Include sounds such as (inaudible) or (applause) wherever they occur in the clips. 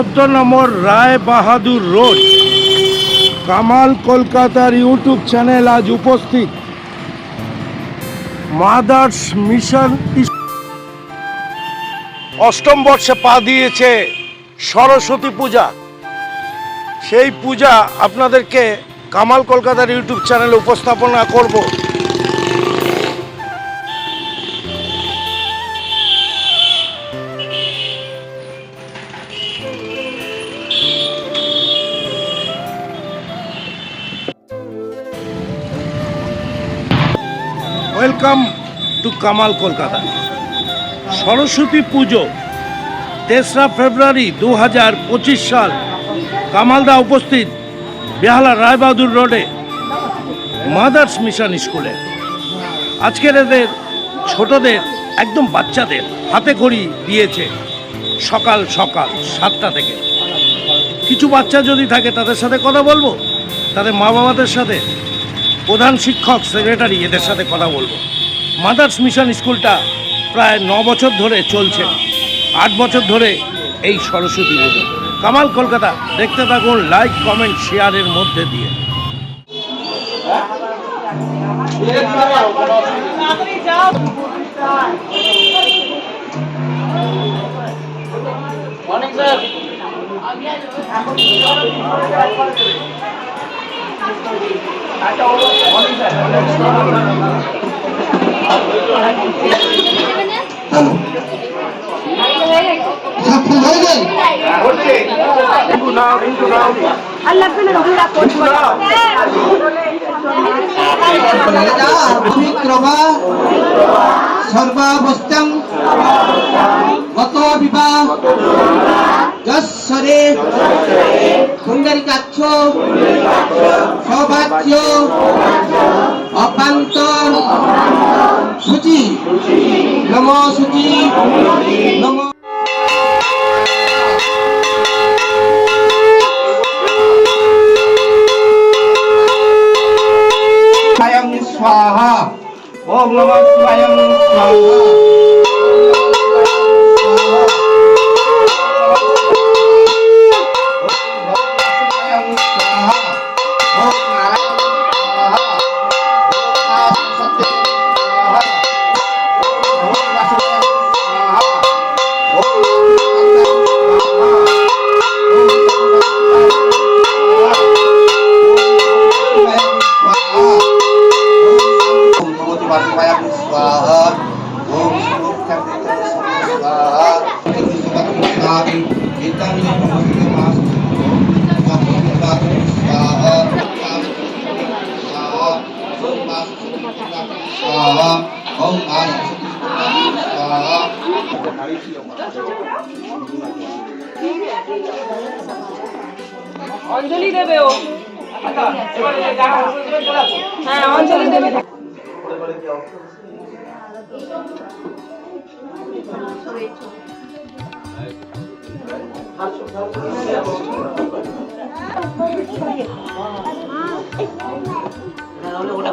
চোদ্দ নম্বর রায় বাহাদুর রোড। কামাল কলকাতার ইউটিউব চ্যানেল আজ উপস্থিত। মাদার্স মিশন অষ্টম বর্ষে পা দিয়েছে সরস্বতী পূজা। সেই পূজা আপনাদেরকে কামাল কলকাতার ইউটিউব চ্যানেলে উপস্থাপনা করব। ওয়েলকাম টু কামাল কলকাতা সরস্বতী পুজো তেসরা ফেব্রুয়ারি দু হাজার পঁচিশ সাল, কামালদা উপস্থিত বেহালা রায়বাহাদুর রোডে, মাদার্স মিশন স্কুলে। আজকের এদের, ছোটদের, একদম বাচ্চাদের হাতে খড়ি দিয়েছে সকাল সকাল সাতটা থেকে। কিছু বাচ্চা যদি থাকে তাদের সাথে কথা বলব? তাদের মা বাবাদের সাথে প্রধান শিক্ষক সেক্রেটারি এদের সাথে কথা বলব। মাদার্স মিশন স্কুলটা প্রায় ন বছর ধরে চলছে। আট বছর ধরে এই সরস্বতী পুজো। কামাল কলকাতা, দেখতে থাকুন লাইক কমেন্ট শেয়ারের মধ্যে দিয়ে। হয়ে যায় আল্লাহ পেলে রোহিরা করব পবিত্রবা সর্বাবস্থাং গত বিবাহ যশ্বরে সুন্দরিকাক্ষ সৌভাগ্য অপান্ত সূচি নম সূচি নম স্বয়ং স্বাহা ওম নমঃ স্বয়ং অঞ্জলি দেবে ও। হ্যাঁ অঞ্জলি দেবে। হ্যাঁ, ওটা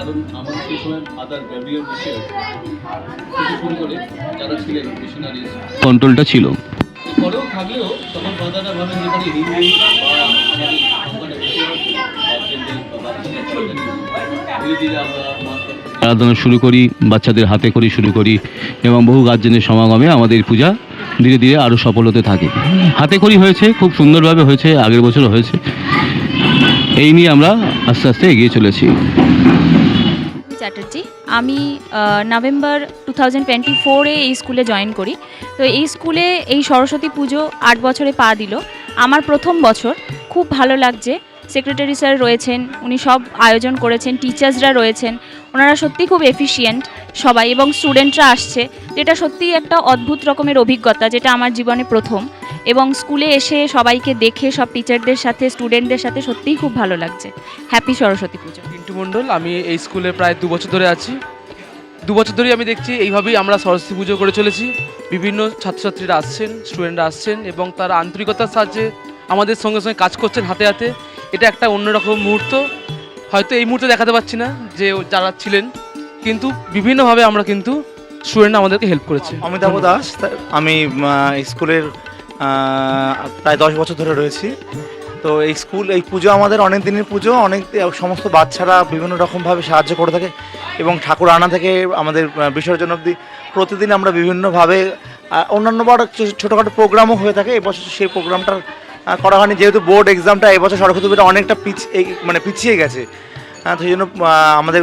কারণ আমার সেই সময় আদার ব্যারিয়ার বসে থেকে শুরু করে যারা ছিলেন মিশনারিজ কন্ট্রোলটা ছিল। পরেও থাকলেও তখন দাদারা ভাবেন যে মানে হিন্দু আরাধনা শুরু করি বাচ্চাদের হাতে করি শুরু করি এবং বহু গার্জেনের সমাগমে আমাদের পূজা ধীরে ধীরে আরও সফল হতে থাকে। হাতে করি হয়েছে খুব সুন্দরভাবে হয়েছে আগের বছর হয়েছে। এই নিয়ে আমরা আস্তে আস্তে এগিয়ে চলেছি। চ্যাটার্জি। আমি নভেম্বর টু থাউজেন্ড টোয়েন্টি ফোরে এই স্কুলে জয়েন করি। তো এই স্কুলে এই সরস্বতী পুজো আট বছরে পা দিল। আমার প্রথম বছর খুব ভালো লাগছে। সেক্রেটারি স্যার রয়েছেন, উনি সব আয়োজন করেছেন, টিচার্সরা রয়েছেন। ওনারা সত্যি খুব এফিশিয়েন্ট সবাই এবং স্টুডেন্টরা আসছে। যেটা সত্যিই একটা অদ্ভুত রকমের অভিজ্ঞতা, যেটা আমার জীবনে প্রথম। এবং স্কুলে এসে সবাইকে দেখে, সব টিচারদের সাথে, স্টুডেন্টদের সাথে সত্যিই খুব ভালো লাগছে। হ্যাপি সরস্বতী পুজো। পিন্টু মণ্ডল আমি এই স্কুলে প্রায় দু বছর ধরে আছি। দু বছর ধরেই আমি দেখছি এইভাবেই আমরা সরস্বতী পুজো করে চলেছি। বিভিন্ন ছাত্রছাত্রীরা আসছেন স্টুডেন্টরা আসছেন এবং তারা আন্তরিকতার সাহায্যে আমাদের সঙ্গে সঙ্গে কাজ করছেন হাতে হাতে। এটা একটা অন্যরকম মুহূর্ত। হয়তো এই মুহূর্তে দেখাতে পারছি না যে যারা ছিলেন কিন্তু বিভিন্নভাবে আমরা কিন্তু স্টুডেন্ট আমাদেরকে হেল্প করেছে। অমিতাভ দাস আমি স্কুলের প্রায় দশ বছর ধরে রয়েছি। তো এই স্কুল, এই পুজো আমাদের অনেক দিনের পুজো, অনেক সমস্ত বাচ্চারা বিভিন্ন রকমভাবে সাহায্য করে থাকে এবং ঠাকুর আনা থেকে আমাদের বিসর্জন অবধি প্রতিদিন আমরা বিভিন্নভাবে অন্যান্য বার ছোটোখাটো প্রোগ্রামও হয়ে থাকে। এবছর সেই প্রোগ্রামটার করা হয়নি। যেহেতু বোর্ড এক্সামটা এবছর সরস্বতী পুজোটা অনেকটা পিছ মানে পিছিয়ে গেছে। তো সেই জন্য আমাদের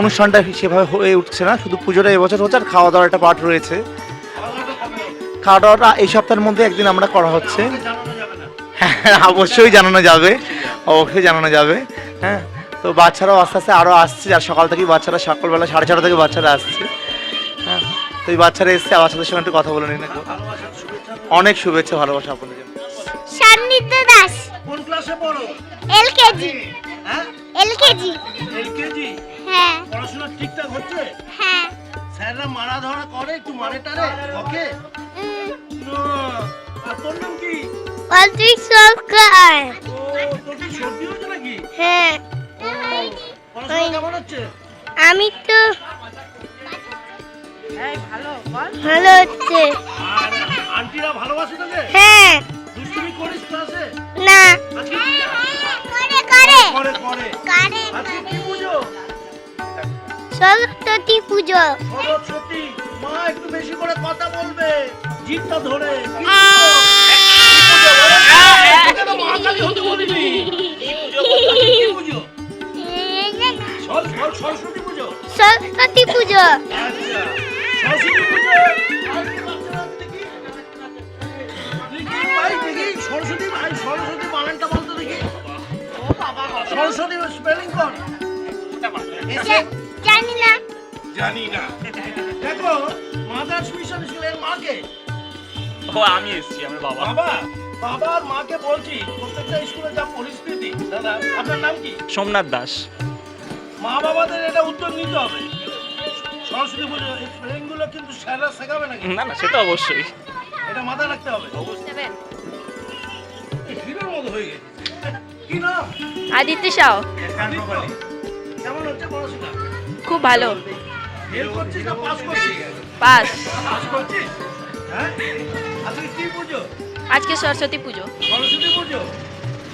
অনুষ্ঠানটা সেভাবে হয়ে উঠছে না। শুধু পুজোটা এবছর হচ্ছে আর খাওয়া দাওয়ার একটা পার্ট রয়েছে। খাওয়া দাওয়াটা এই সপ্তাহের মধ্যে একদিন আমরা করা হচ্ছে। (laughs) অবশ্যই জানানো যাবে অবশ্যই জানানো যাবে হ্যাঁ? তো বাচ্চারাও আস্তে আস্তে আরও আসছে আর সকাল থেকেই বাচ্চারা সকালবেলা সাড়ে ছটা থেকে বাচ্চারা আসছে হ্যাঁ? তো এই বাচ্চারা এসছে আর বাচ্চাদের সঙ্গে একটু কথা বলে নিন। অনেক শুভেচ্ছা ভালোবাসা আপনাদের জন্য। সান্নিধ্য দাস। কোন ক্লাসে পড়ো? এলকেজি হ্যাঁ? এলকেজি এলকেজি হ্যাঁ। পড়াশোনা ঠিকঠাক হচ্ছে? হ্যাঁ। স্যাররা মারা ধরা করে একটু মারে টারে ওকে? তোর নাম কি? সরকার হ্যাঁ। আমি তো ভালো হচ্ছে। হ্যাঁ। না। আজকে করে করে। করে করে। করে আজকে কি পুজো? সরস্বতী পুজো। সরস্বতী মা একটু বেশি করে কথা বলবে জিতটা ধরে। সরস্বতী পুজো। সরস্বতী আচ্ছা সরস্বতী দেখি। দেখি, ভাই, দেখি, সরস্বতী ভাই, সরস্বতী বানানটা বলতো দেখি সরস্বতী স্পেলিং কর জানি না জানি না দেখো মাদার্স মিশন স্কুলের মাকে। ও আমি এসেছি আমার বাবা। বাবা বাবা আর মাকে বলছি প্রত্যেকটা স্কুলে যা পরিস্থিতি। দাদা আপনার নাম কি? সোমনাথ দাস। মা বাবাদের এটা উত্তর নিতে হবে। সরস্বতী পুজো এই কিন্তু স্যাররা শেখাবে নাকি? না না সেটা অবশ্যই। এটা মাথায় রাখতে হবে। এই হিরোর মতো হয়ে গেছে। কি নাম? আদিত্য সাও কেমন হচ্ছে পড়াশোনা? খুব ভালো। ফেল করছিস না পাস করছিস? পাস পাস করছিস? হ্যাঁ? আজকে কি পুজো? আজকে সরস্বতী পুজো সরস্বতী পুজো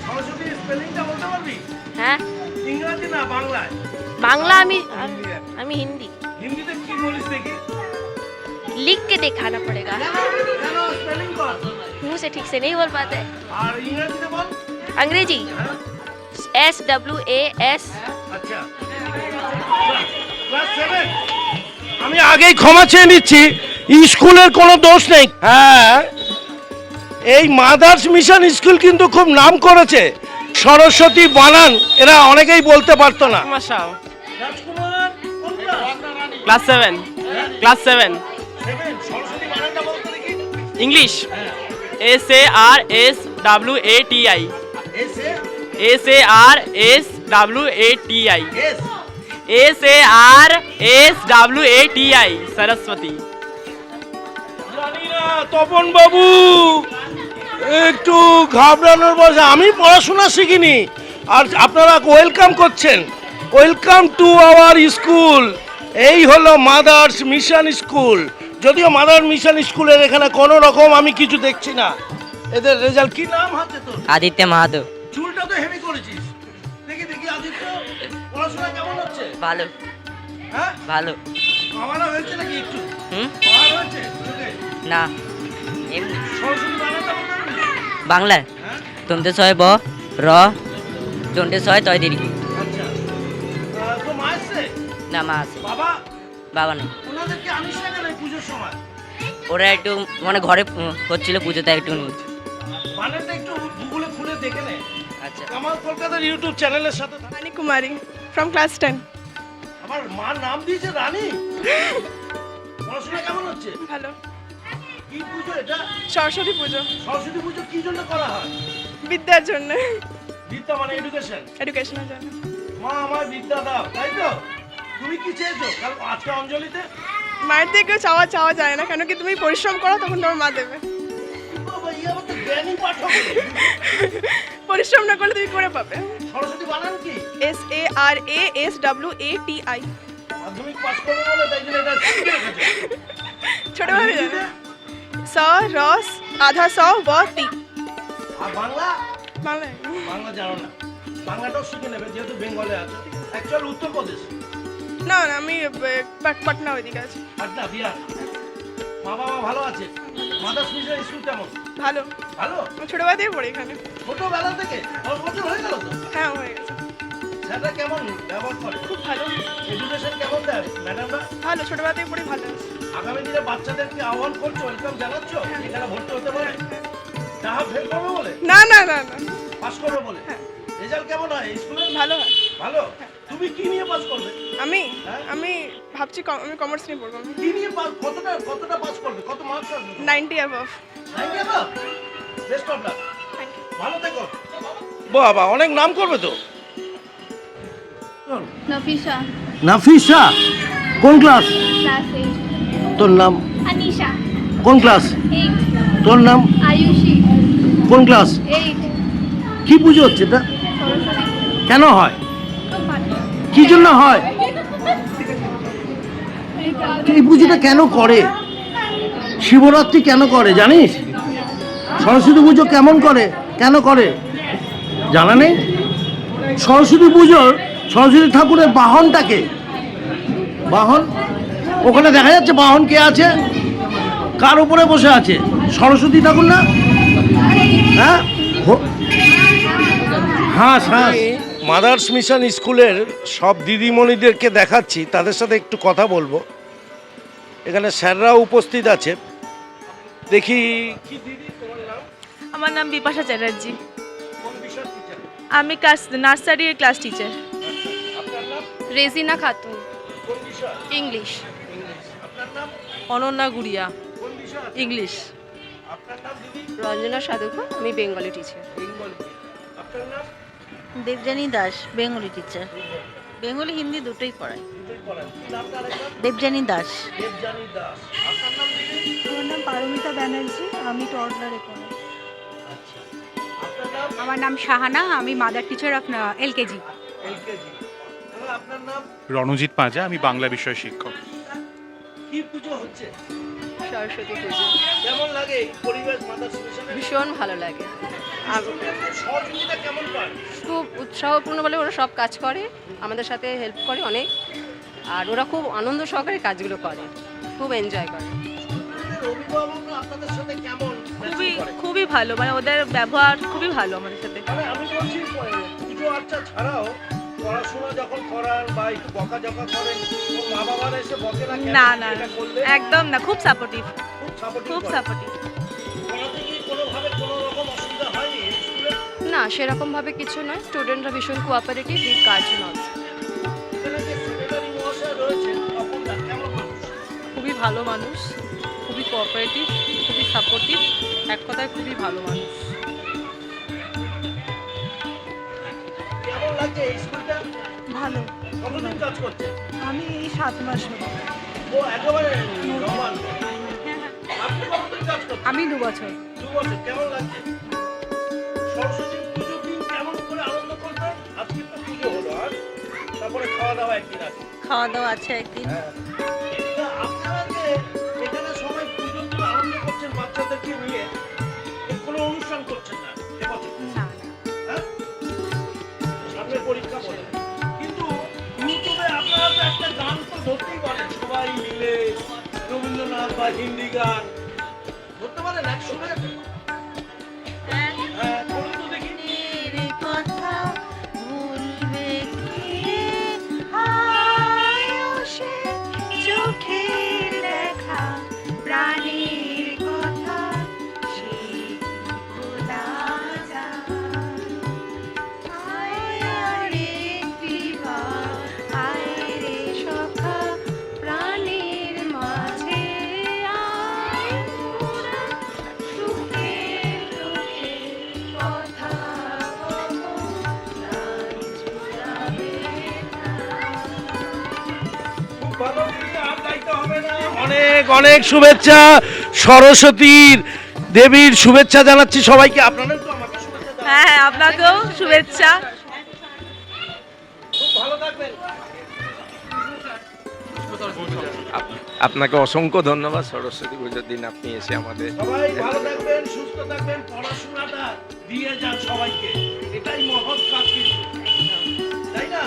সরস্বতী স্পেলিংটা বলতে পারবি হ্যাঁ ইংরাজি না বাংলায় বাংলা আমি আমি हिंदी হিন্দিতে কি বলিস দেখি लिख के दिखाना पड़ेगा কেন স্পেলিং কর मुंह से ठीक से नहीं बोल पाते আর ইংরেজিতে বল अंग्रेजी হ্যাঁ एस डब्ल्यू ए एस আচ্ছা ক্লাস সেভেন আমি আগেই ক্ষমা চেয়ে নিচ্ছি স্কুলের কোনো দোষ নেই হ্যাঁ এই মাদার্স মিশন স্কুল কিন্তু খুব নাম করেছে। সরস্বতী বানান এরা অনেকেই বলতে পারতো না। Class seven. Class seven. Seven Saraswati বানানটা বলতে দেখি English. S A R S W A T I. S A R S W A T I. S. S A R S W A T I Saraswati. Tapan babu একটু ঘাবড়ানোর বয়সে আমি পড়াশোনা শিখিনি। আর আপনারা welcome করছেন। ওয়েলকাম টু আওয়ার স্কুল এই হলো mother's mission school যদিও মাদার মিশন স্কুলের এখানে কোনো রকম আমি কিছু দেখছি না। এদের রেজাল্ট কি নাম হচ্ছে তোর? আদিত্য মাহাতো। চুলটা তো হেভি করেছিস। দেখি দেখি আদিত্য পড়াশোনা কেমন হচ্ছে? ভালো। হ্যাঁ? ভালো। খাওয়ানো হয়েছে নাকি একটু? হুম? হয়েছে? না। এমনি সরস্বতী পারবি? বাংলায় হ্যাঁ তন্তে ছয় ব র তন্তে ছয় তয় দিরি আচ্ছা। না মা আছে। বাবা? নেই। ওরা একটু মানে ঘরে হচ্ছিল পুজোতে একটু নিয়ে একটু গুগলে খুলে দেখে নে। আচ্ছা। আমার কলকাতার ইউটিউব চ্যানেলের সাথে Rani Kumari from class ten আমার মার নাম দিয়েছে রানী? (laughs) পড়াশোনা কেমন হচ্ছে? ভালো। কি পুজো এটা? সরস্বতী পুজো। সরস্বতী পুজো কি জন্য করা হয়? বিদ্যার জন্য। বিদ্যা মানে এডুকেশন এডুকেশনের জন্য। মা আমার বিদ্যা দাও তাই তো? তুমি কি চেয়েছো? আজকে অঞ্জলিতে? মায়ের থেকে চাওয়া চাওয়া যায় না কেন কি তুমি পরিশ্রম করো তখন তোমার মা দেবে। পাঠক। পরিশ্রম না করলে তুমি করে পাবে? সরস্বতী বানান কি? S A R A S W A T I Madhyamik pass করবে বলে তাই জন্য এটা রস আধা স ব তি আর বাংলা? বাংলায় বাংলা জানো না। বাংলাটাও শিখে নেবে যেহেতু বেঙ্গলে আছো। অ্যাকচুয়াল উত্তরপ্রদেশ। না না আমি পাটনা ওইদিকে আছি। পাটনা বিহার। মা বাবা ভালো আছে? মাদার্স মিশন স্কুল কেমন? ভালো। ভালো? ছোটবেলা থেকে পড়ি এখানে। ছোটবেলা থেকে? দশ বছর হয়ে গেল তো? হ্যাঁ হয়ে গেছে। স্যাররা কেমন ব্যবহার করে? খুব ভালো। এডুকেশন কেমন দেয়? ম্যাডামরা ভালো ছোটবেলা থেকে পড়ি ভালো আছে। আগামী দিনে বাচ্চাদেরকে আহ্বান করছ ওয়েলকাম জানাচ্ছ? এখানে ভর্তি হতে পারে? যাহা ফেল করবে বলে? না না না না। পাস করবে বলে? রেজাল্ট কেমন হয়? স্কুলে ভালো হয়। ভালো? তুমি কি নিয়ে পাস করবে? আমি? হ্যাঁ? আমি ভাবছি আমি কমার্স নিয়ে পড়ব। আমি কি নিয়ে পাস কতটা কতটা পাস করবে? কত মার্কস আসবে? Ninety above best of luck ভালো থেকো। বাবা অনেক নাম করবে তো। নাফিসা। নাফিসা? কোন ক্লাস ক্লাস এইট তোর নাম? আনিশা। কোন ক্লাস? তোর নাম? আয়ুষী। কোন ক্লাস? কি পুজো হচ্ছে এটা? কেন হয়? কি জন্য হয়? এই পুজোটা কেন করে? শিবরাত্রি কেন করে জানিস? সরস্বতী পুজো কেমন করে? কেন করে? জানা নেই? সরস্বতী পুজোর সরস্বতী ঠাকুরের বাহনটাকে? বাহন? ওখানে দেখা যাচ্ছে বাহন কে আছে? কার উপরে বসে আছে? সরস্বতী ঠাকুর না? হ্যাঁ? হ্যাঁ মাদার্স মিশন স্কুলের সব দিদিমণিদেরকে দেখাচ্ছি তাদের সাথে একটু কথা বলব। এখানে স্যাররা উপস্থিত আছে। দেখি আমার নাম বিপাশা চ্যাটার্জি। আমি ক্লাস নার্সারি ক্লাস টিচার। আচ্ছা, রেজিনা খাতুন। ইংলিশ। অনন্যা গুড়িয়া। ইংলিশ। আপনার নাম রঞ্জনা সাধুকা আমি Bengali teacher Debjani Das Bengali teacher Bengali. Hindi দুটোই পড়াই দেবজানী দাস। দেবজানী দাস। আপনার নাম দিদি? আমার নাম পারমিতা ব্যানার্জি আমি টডলারে পড়াই। আচ্ছা। আপনার নাম? আমার নাম শাহানা আমি মাদার টিচার আপনার এলকেজি এলকেজি রণজিৎ পাঁজা আমি বাংলা বিষয় শিক্ষক। কি পুজো হচ্ছে। সরস্বতী পুজো। কেমন লাগে পরিবেশ মাদার্স ভীষণ ভালো লাগে। সহযোগিতা কেমন পান খুব উৎসাহপূর্ণ বলে ওরা সব কাজ করে আমাদের সাথে হেল্প করে অনেক। আর ওরা খুব আনন্দ সহকারে কাজগুলো করে খুব এনজয় করে। স্টুডেন্টদের অভিভাবকরা আপনাদের সাথে কেমন? খুবই খুবই ভালো মানে ওদের ব্যবহার খুবই ভালো আমাদের সাথে। মানে আমি বলছি পুজো আর্চা ছাড়াও পড়াশোনা যখন করান বা একটু বকাঝকা করেন মা বাবারা এসে বকে না কেন? না না এটা করলে একদম না খুব সাপোর্টিভ খুব সাপোর্টিভ খুব সাপোর্টিভ পড়াতে কি কোনোভাবে কোনো রকম অসুবিধা হয়নি স্কুলে? না সেরকমভাবে কিছু নয়। স্টুডেন্টরা ভীষণ কোঅপারেটিভ উইথ গার্জেন অলসো খুবই ভালো মানুষ খুবই কোঅপারেটিভ খুবই সাপোর্টিভ এক কথায় খুবই ভালো মানুষ। কতদিন কাজ করছে? আমি এই সাত মাস হলো। ও একেবারে নর্মাল আপনি কতদিন কাজ করছেন? আমি দু বছর। দু বছর কেমন লাগছে? সরস্বতী পুজো দিন কেমন করে আনন্দ করতেন আজকে তো পুজো হলো আর? তারপরে খাওয়া দাওয়া একদিন আছে। খাওয়া দাওয়া আছে একদিন। তা বা হিন্দি গান ধরতে পারেন এক অনেক শুভেচ্ছা। সরস্বতীর দেবীর শুভেচ্ছা জানাচ্ছি সবাইকে। আপনাদের তো আমাকে শুভেচ্ছা হ্যাঁ হ্যাঁ আপনাকেও শুভেচ্ছা। খুব ভালো থাকবেন। আপনাকে অসংখ্য ধন্যবাদ সরস্বতী পুজোর দিন আপনি এসে আমাদের ভালো থাকবেন সুস্থ থাকবেন পড়াশোনাটা দিয়ে যান সবাইকে। এটাই মহৎ কাজ তাই না?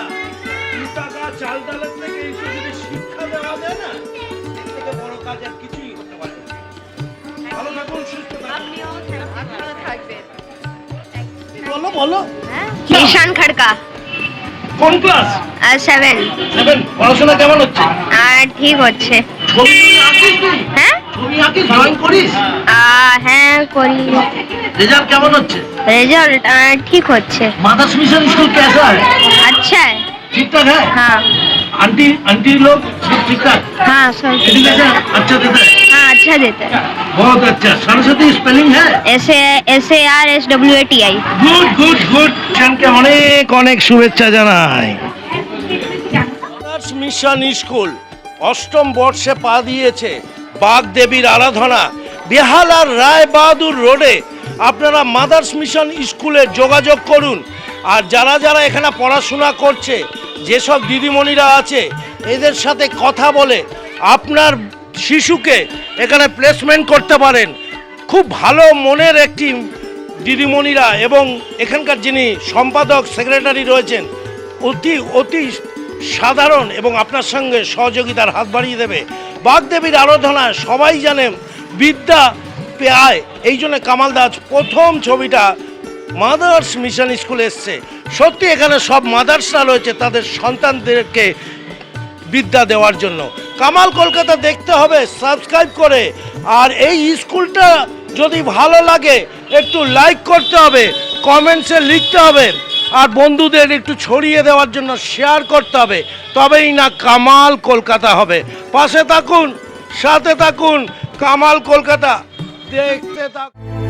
টাকা চাল ডালের থেকে একটু যদি শিক্ষা দেওয়া যায় না বড় কাজ আর কিছুই হতে পারে না ভালো থাকুন সুস্থ থাকুন আপনারা থাকবেন বলো বলো ঈশান খড়কা কোন ক্লাস সেভেন সেভেন পড়াশোনা কেমন হচ্ছে আর ঠিক হচ্ছে ছবি আঁকিস তুই? হ্যাঁ ছবি আঁকিস ড্রয়িং করিস আহ, হ্যাঁ করি রেজাল্ট কেমন হচ্ছে রেজাল্ট ঠিক হচ্ছে मादर्स मिशन स्कूल कैसा है अच्छा है ठीक ठाक है हाँ आंटी आंटी लोग सब ठीक ठाक हाँ सब एजुकेशन अच्छा देता है हाँ अच्छा देता है बहुत अच्छा सरस्वती स्पेलिंग है S A S A R S W A T I good good good চ্যানকে অনেক অনেক শুভেচ্ছা জানাই মাদার্স মিশন স্কুল অষ্টম বর্ষে পা দিয়েছে বাগদেবীর আরাধনা বেহালার রায় বাহাদুর রোডে আপনারা মাদার্স মিশন স্কুলে যোগাযোগ করুন আর যারা যারা এখানে পড়াশোনা করছে যেসব দিদিমণিরা আছে, এদের সাথে কথা বলে আপনার শিশুকে এখানে প্লেসমেন্ট করতে পারেন। খুব ভালো মনের একটি দিদিমণিরা এবং এখানকার যিনি সম্পাদক সেক্রেটারি রয়েছেন, অতি অতি সাধারণ এবং আপনার সঙ্গে সহযোগিতার হাত বাড়িয়ে দেবে। বাগদেবীর আরাধনা সবাই জানেন, বিদ্যা পেয়ায়। এই জন্য কামাল দাস প্রথম ছবিটা মাদার্স মিশন স্কুল এসছে। সত্যি এখানে সব মাদার্সরা রয়েছে তাদের সন্তানদেরকে বিদ্যা দেওয়ার জন্য। কামাল কলকাতা দেখতে হবে, সাবস্ক্রাইব করে। আর এই স্কুলটা যদি ভালো লাগে, একটু লাইক করতে হবে, কমেন্টসে লিখতে হবে। আর বন্ধুদের একটু ছড়িয়ে দেওয়ার জন্য শেয়ার করতে হবে। তবেই না কামাল কলকাতা হবে। পাশে থাকুন, সাথে থাকুন, কামাল কলকাতা। দেখতে থাকুন।